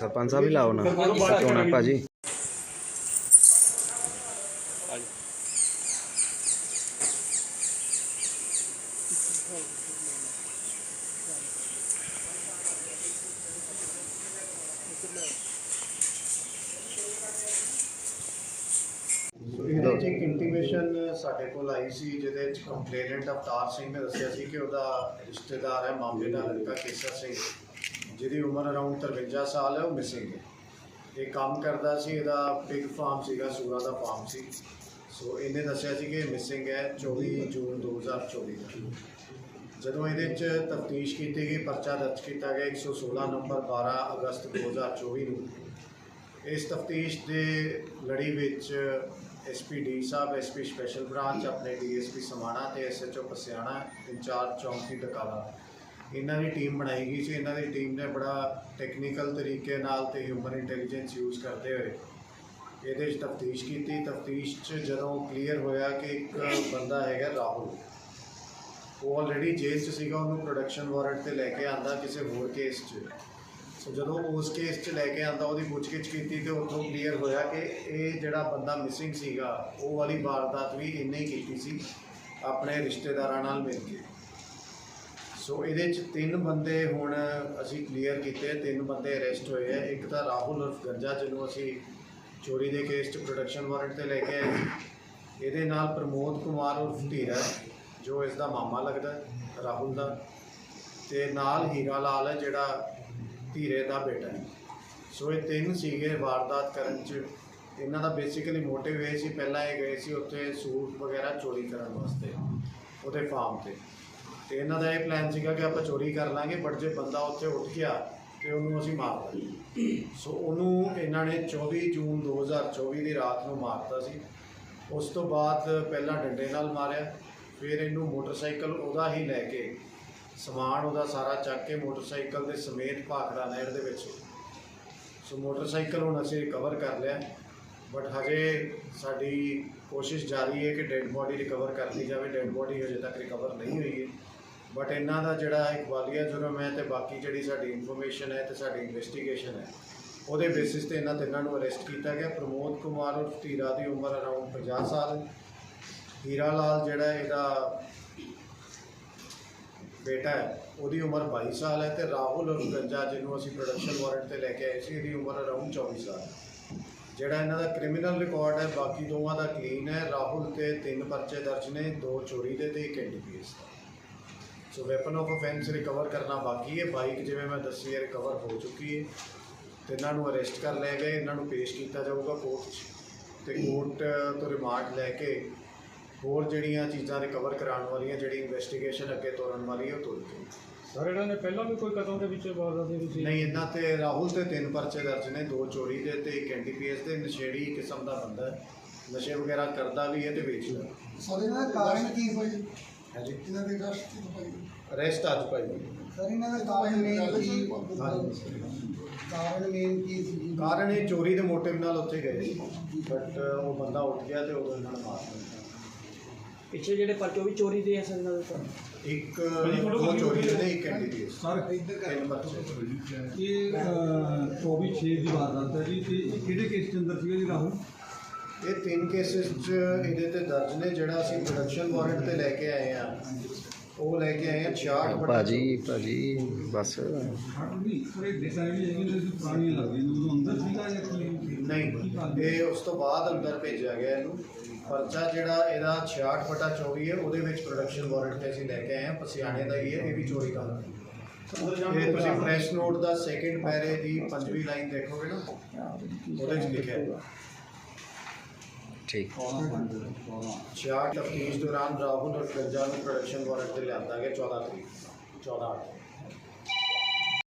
ਸਰਪੰਚ ਸਾਹਿਬ ਹੀ ਲਾਓ ਨਾ। ਚੋਣਾ ਭਾਜੀ। ਸੋ ਇਹਦੇ 'ਚ ਇੱਕ ਇੰਟੀਮੇਸ਼ਨ ਸਾਡੇ ਕੋਲ ਆਈ ਸੀ ਜਿਹਦੇ ਵਿੱਚ ਕੰਪਲੇਨੈਂਟ ਅਵਤਾਰ ਸਿੰਘ ਨੇ ਦੱਸਿਆ ਸੀ ਕਿ ਉਹਦਾ ਰਿਸ਼ਤੇਦਾਰ ਹੈ ਮਾਮੇ ਦਾ ਲੜਕਾ ਕੇਸਰ ਸਿੰਘ। ਜਿਹਦੀ ਉਮਰ ਅਰਾਊਂਡ 53 ਸਾਲ ਹੈ, ਉਹ ਮਿਸਿੰਗ ਹੈ। ਇਹ ਕੰਮ ਕਰਦਾ ਸੀ, ਇਹਦਾ ਪਿਗ ਫਾਰਮ ਸੀਗਾ, ਸੂਰਾ ਦਾ ਫਾਰਮ ਸੀ। ਸੋ ਇਹਨੇ ਦੱਸਿਆ ਸੀ ਕਿ ਮਿਸਿੰਗ ਹੈ 24 ਜੂਨ 2024 ਦਾ। ਜਦੋਂ ਇਹਦੇ 'ਚ ਤਫਤੀਸ਼ ਕੀਤੀ ਗਈ, ਪਰਚਾ ਦਰਜ ਕੀਤਾ ਗਿਆ 116 ਨੰਬਰ 12 ਅਗਸਤ 2024 ਨੂੰ, ਇਸ ਤਫਤੀਸ਼ ਦੇ ਲੜੀ ਵਿੱਚ ਐਸਪੀ ਡੀ ਸਾਹਿਬ ਐਸਪੀ ਸਪੈਸ਼ਲ ਬ੍ਰਾਂਚ ਆਪਣੇ ਡੀਐਸਪੀ ਸਮਾਣਾ ਤੇ ਐਸਐਚਓ ਪਸਿਆਣਾ, ਇੰਚਾਰਜ ਚੌਂਕੀ ਟਕਾਲਾ ਇਹਨਾਂ ਦੀ ਟੀਮ ਬਣਾਈ ਗਈ ਸੀ, ਇਹਨਾਂ ਦੀ ਟੀਮ ਨੇ ਬੜਾ ਟੈਕਨੀਕਲ ਤਰੀਕੇ ਨਾਲ ਤੇ ਹਿਊਮਨ ਇੰਟੈਲੀਜੈਂਸ ਯੂਜ਼ ਕਰਦੇ ਹੋਏ ਇਹਦੇ ਵਿੱਚ ਤਫਤੀਸ਼ ਕੀਤੀ। ਤਫਤੀਸ਼ 'ਚ ਜਦੋਂ ਕਲੀਅਰ ਹੋਇਆ ਕਿ ਇੱਕ ਬੰਦਾ ਹੈਗਾ ਰਾਹੁਲ, ਉਹ ਆਲਰੇਡੀ ਜੇਲ੍ਹ 'ਚ ਸੀਗਾ, ਉਹਨੂੰ ਪ੍ਰੋਡਕਸ਼ਨ ਵਾਰੰਟ ਤੇ ਲੈ ਕੇ ਆਂਦਾ ਕਿਸੇ ਹੋਰ ਕੇਸ 'ਚ। ਸੋ ਜਦੋਂ ਉਸ ਕੇਸ 'ਚ ਲੈ ਕੇ ਆਂਦਾ, ਉਹਦੀ ਪੁੱਛਗਿੱਛ ਕੀਤੀ ਤੇ ਉੱਥੋਂ ਕਲੀਅਰ ਹੋਇਆ ਕਿ ਇਹ ਜਿਹੜਾ ਬੰਦਾ ਮਿਸਿੰਗ ਸੀਗਾ, ਉਹ ਵਾਲੀ ਵਾਰਦਾਤ ਵੀ ਇਹਨੇ ਹੀ ਕੀਤੀ ਸੀ, ਆਪਣੇ ਰਿਸ਼ਤੇਦਾਰਾਂ ਨਾਲ ਮਿਲ ਕੇ। ਸੋ ਇਹਦੇ 'ਚ ਤਿੰਨ ਬੰਦੇ ਹੁਣ ਅਸੀਂ ਕਲੀਅਰ ਕੀਤੇ, ਤਿੰਨ ਬੰਦੇ ਅਰੈਸਟ ਹੋਏ ਆ। ਇੱਕ ਤਾਂ ਰਾਹੁਲ ਉਰਫ ਗਰਜਾ, ਜਿਹਨੂੰ ਅਸੀਂ ਚੋਰੀ ਦੇ ਕੇਸ 'ਚ ਪ੍ਰੋਡਕਸ਼ਨ ਵਾਰੰਟ ਤੇ ਲੈ ਕੇ ਆਏ ਇਹਦੇ ਨਾਲ ਪ੍ਰਮੋਦ ਕੁਮਾਰ ਉਰਫ ਧੀਰਾ ਜੋ ਇਸ ਦਾ ਮਾਮਾ ਲੱਗਦਾ, ਰਾਹੁਲ ਦਾ। ਤੇ ਨਾਲ ਹੀਰਾ ਲਾਲ ਹੈ, ਜਿਹੜਾ ਧੀਰੇ ਦਾ ਬੇਟਾ ਹੈ। ਸੋ ਇਹ ਤਿੰਨ ਸੀਗੇ ਵਾਰਦਾਤ ਕਰਨ ਚ। ਇਹਨਾਂ ਦਾ ਬੇਸਿਕਲੀ ਮੋਟਿਵ ਇਹ ਸੀ, ਪਹਿਲਾਂ ਇਹ ਗਏ ਸੀ ਉੱਥੇ ਸੂਟ ਵਗੈਰਾ ਚੋਰੀ ਕਰਨ ਵਾਸਤੇ, ਉਹਦੇ ਫਾਰਮ ਤੇ। ਤੇ ਇਹਨਾਂ ਦਾ ਇਹ ਪਲਾਨ ਸੀਗਾ ਕਿ ਆਪਾਂ ਚੋਰੀ ਕਰ ਲਾਂਗੇ ਬਟ ਜੇ ਬੰਦਾ ਉੱਥੇ ਉੱਠ ਗਿਆ ਤੇ ਉਹਨੂੰ ਅਸੀਂ ਮਾਰ ਦਾਂਗੇ ਸੋ ਉਹਨੂੰ ਇਹਨਾਂ ਨੇ 24 ਜੂਨ 2024 ਦੀ ਰਾਤ ਨੂੰ ਮਾਰਤਾ ਸੀ। ਉਸ ਤੋਂ ਬਾਅਦ ਪਹਿਲਾਂ ਡੰਡੇ ਨਾਲ ਮਾਰਿਆ, ਫਿਰ ਇਹਨੂੰ ਮੋਟਰਸਾਈਕਲ ਉਹਦਾ ਹੀ ਲੈ ਕੇ, ਸਮਾਨ ਉਹਦਾ ਸਾਰਾ ਚੱਕ ਕੇ ਮੋਟਰਸਾਈਕਲ ਦੇ ਸਮੇਤ ਭਾਖੜਾ ਨਹਿਰ ਦੇ ਵਿੱਚ। ਸੋ ਮੋਟਰਸਾਈਕਲ ਹੁਣ ਅਸੀਂ ਰਿਕਵਰ ਕਰ ਲਿਆ ਬਟ ਹਜੇ ਸਾਡੀ ਕੋਸ਼ਿਸ਼ ਜਾਰੀ ਹੈ ਕਿ ਡੈੱਡ ਬੋਡੀ ਰਿਕਵਰ ਕਰ ਲਈ ਜਾਵੇ। ਡੈੱਡ ਬੋਡੀ ਹਜੇ ਤੱਕ ਰਿਕਵਰ ਨਹੀਂ ਹੋਈ ਹੈ। ਬਟ ਇਹਨਾਂ ਦਾ ਜਿਹੜਾ ਇਕਬਾਲੀਆ ਜੁਰਮ ਹੈ ਤੇ ਬਾਕੀ ਜਿਹੜੀ ਸਾਡੀ ਇਨਫੋਰਮੇਸ਼ਨ ਹੈ ਤੇ ਸਾਡੀ ਇਨਵੈਸਟੀਗੇਸ਼ਨ ਹੈ, ਉਹਦੇ ਬੇਸਿਸ ਤੇ ਇਹਨਾਂ ਤਿੰਨਾਂ ਨੂੰ ਅਰੈਸਟ ਕੀਤਾ ਗਿਆ। ਪ੍ਰਮੋਦ ਕੁਮਾਰ ਉਰਫ ਧੀਰਾ ਦੀ ਉਮਰ ਅਰਾਊਂਡ 50 ਸਾਲ। ਹੀਰਾ ਲਾਲ ਜਿਹੜਾ ਇਹਦਾ ਬੇਟਾ ਹੈ, ਉਹਦੀ ਉਮਰ 22 ਸਾਲ ਹੈ ਤੇ ਰਾਹੁਲ ਉਰਫ ਗੰਜਾ, ਜਿਹਨੂੰ ਅਸੀਂ ਪ੍ਰੋਡਕਸ਼ਨ ਵਾਰੰਟ ਤੇ ਲੈ ਕੇ ਆਏ ਸੀ, ਇਹਦੀ ਉਮਰ ਅਰਾਊਂਡ 24 ਸਾਲ ਜਿਹੜਾ ਇਹਨਾਂ ਦਾ ਕ੍ਰਿਮੀਨਲ ਰਿਕਾਰਡ ਹੈ, ਬਾਕੀ ਦੋਵਾਂ ਦਾ ਕਲੀਨ ਹੈ। ਰਾਹੁਲ ਤੇ ਤਿੰਨ ਪਰਚੇ ਦਰਜ ਨੇ, ਦੋ ਚੋਰੀ ਦੇ ਤੇ ਇੱਕ NDPS the. So weapon of offence recover ਕਰਨਾ ਬਾਕੀ ਹੈ। ਬਾਈਕ ਜਿਵੇਂ ਮੈਂ ਦੱਸੀ ਹੈ ਰਿਕਵਰ ਹੋ ਚੁੱਕੀ ਹੈ। ਤੇ ਇਹਨਾਂ ਨੂੰ ਅਰੈਸਟ ਕਰ ਲਿਆ ਗਿਆ ਇਹਨਾਂ ਨੂੰ ਪੇਸ਼ ਕੀਤਾ ਜਾਊਗਾ ਕੋਰਟ 'ਚ। ਤੇ ਕੋਰਟ ਤੋਂ ਰਿਮਾਂਡ ਲੈ ਕੇ ਹੋਰ ਜਿਹੜੀਆਂ ਚੀਜ਼ਾਂ ਰਿਕਵਰ ਕਰਾਉਣ ਵਾਲੀਆਂ ਜਿਹੜੀ ਇਨਵੈਸਟੀਗੇਸ਼ਨ ਅੱਗੇ ਤੋਰਨ ਵਾਲੀ ਹੈ ਉਹ ਤੋਰੀ ਜਾਊਗੀ। ਸਰ ਇਹਨਾਂ ਨੇ ਪਹਿਲਾਂ ਵੀ ਕੋਈ ਕਦੋਂ ਦੇ ਵਿੱਚ ਵਾਰਦਾਤ ਦੇ ਵਿੱਚ ਨਹੀਂ ਇਹਨਾਂ ਤੇ ਰਾਹੁਲ ਤੇ ਤਿੰਨ ਪਰਚੇ ਦਰਜ ਨੇ। ਦੋ ਚੋਰੀ ਦੇ ਤੇ ਇੱਕ ਐਨਡੀਪੀਐਸ ਦੇ। ਨਸ਼ੇੜੀ ਕਿਸਮ ਦਾ ਬੰਦਾ ਹੈ। ਨਸ਼ੇ ਵਗੈਰਾ ਕਰਦਾ ਵੀ ਹੈ ਤੇ ਵੇਚਦਾ ਸਰ ਇਹਨਾਂ ਦਾ ਕਾਰਨ ਕੀ ਹੋਈ ਹੈ ਜੀ। ਇਹਨਾਂ ਦੀ ਸਰ ਦਾ ਕਾਰਨ ਮੇਨ ਕੀ ਕਾਰਨ ਮੇਨ ਕੀ ਸੀ ਕਾਰਨ ਇਹ ਚੋਰੀ ਦੇ ਮੋਟਿਵ ਨਾਲ ਉੱਥੇ ਗਏ ਸੀ। ਬਟ ਉਹ ਬੰਦਾ ਉੱਠ ਗਿਆ ਤੇ ਉਹ ਇਹਨਾਂ ਨੇ ਮਾਰ ਦਿੱਤਾ। ਪਿੱਛੇ ਜਿਹੜੇ ਪਰਚੇ ਉਹ ਵੀ ਚੋਰੀ ਦੇ ਆ ਸਰ ਇਹਨਾਂ ਦੇ ਤਾਂ। ਇੱਕ ਦੋ ਚੋਰੀ ਦੇ ਇੱਕ ਐਨਡੀਪੀਐਸ ਸਰ ਤਿੰਨ ਪਰਚੇ ਇਹ 24 6 ਦੀ ਵਾਰਦਾਤ ਹੈ ਜੀ ਤੇ ਇਹ ਕਿਹੜੇ ਕੇਸ ਦੇ ਅੰਦਰ ਸੀਗਾ ਜੀ ਰਾਹੁਲ? ਇਹ ਤਿੰਨ ਕੇਸਿਸ 'ਚ ਇਹਦੇ ਤੇ ਦਰਜ ਨੇ ਜਿਹੜਾ ਅਸੀਂ ਪ੍ਰੋਡਕਸ਼ਨ ਵਾਰੰਟ ਤੇ ਲੈ ਕੇ ਆਏ ਆ। ਉਹ ਲੈ ਕੇ ਆਏ ਆ 66 ਬਟਾ ਭਾਜੀ ਭਾਜੀ ਬਸ। ਨਹੀਂ ਇਹ ਉਸ ਤੋਂ ਬਾਅਦ ਅੰਦਰ ਭੇਜਿਆ ਗਿਆ ਇਹਨੂੰ। ਪਰਚਾ ਜਿਹੜਾ ਇਹਦਾ 66 ਬਟਾ 24 ਹੈ ਉਹਦੇ ਵਿੱਚ ਪ੍ਰੋਡਕਸ਼ਨ ਵਾਰੰਟ ਤੇ ਅਸੀਂ ਲੈ ਕੇ ਆਏ ਹਾਂ ਪਸਿਆਣੇ ਦਾ ਹੀ ਹੈ ਇਹ ਵੀ ਚੋਰੀ ਦਾ ਇਹ ਤੁਸੀਂ ਪ੍ਰੈਸ ਨੋਟ ਦਾ ਸੈਕਿੰਡ ਪੈਰੇ ਦੀ ਪੰਜਵੀਂ ਲਾਈਨ ਦੇਖੋਗੇ ਨਾ ਉਹਦੇ ਵਿੱਚ ਲਿਖਿਆ। ਹੈ ਠੀਕ। 66 ਤਫਤੀਸ਼ ਦੌਰਾਨ ਰਾਹੁਲ ਔਰ ਗੰਜਾ ਨੂੰ ਪ੍ਰੋਡਕਸ਼ਨ ਵਾਰੰਟ ਤੇ ਲਿਆਂਦਾ ਗਿਆ 14 ਤਰੀਕ। 14